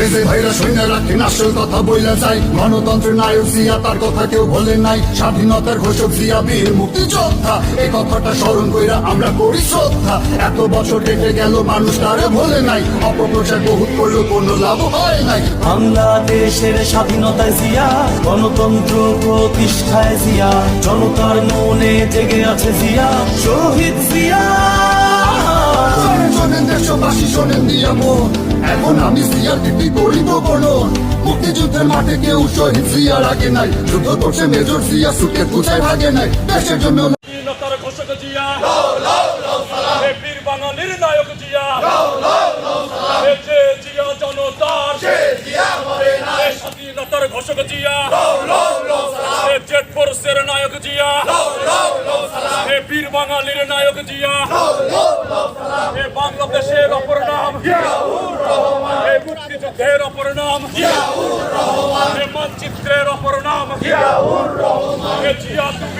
রেজে ভাইরা সৈন্য রাখেন আসল কথা বইলা যায় গণতন্ত্রের নায়ক জিয়া তার কথা কেউ বলে নাই। স্বাধীনতার ঘোষক জিয়া বীর মুক্তিযোদ্ধা। এই কথাটা স্মরণ কইরা আমরা করি শ্রদ্ধা। এত বছর কেটে গেল মানুষ তারে ভোলে নাই। অপপ্রচার বহুত করল কোনো লাভ হয় নাই। বাংলাদেশের স্বাধীনতায় জিয়া গণতন্ত্র প্রতিষ্ঠায় জিয়া। জনতার মনে জেগে আছে জিয়া শহীদ জিয়া। শোনেন দেশবাসী শোনেন দিয়া মন। এখন আমি কীর্তি করিব বর্ণন মুক্তিযুদ্ধের মাঠে কেউ শহীদ জিয়ার আগে নাই যুদ্ধ করছে মেজর জিয়া সুখে পুজায় ভাগে নাই দেশের জন্য ঘোষক জিয়া জেট ফোর্সের নায়ক জিয়া বীর বাঙালির নায়ক জিয়া মুক্তিযুদ্ধের অপর নাম। জিয়াউর রহমান। মানচিত্রের অপর নাম। জিয়াউর জিয়া তুমি।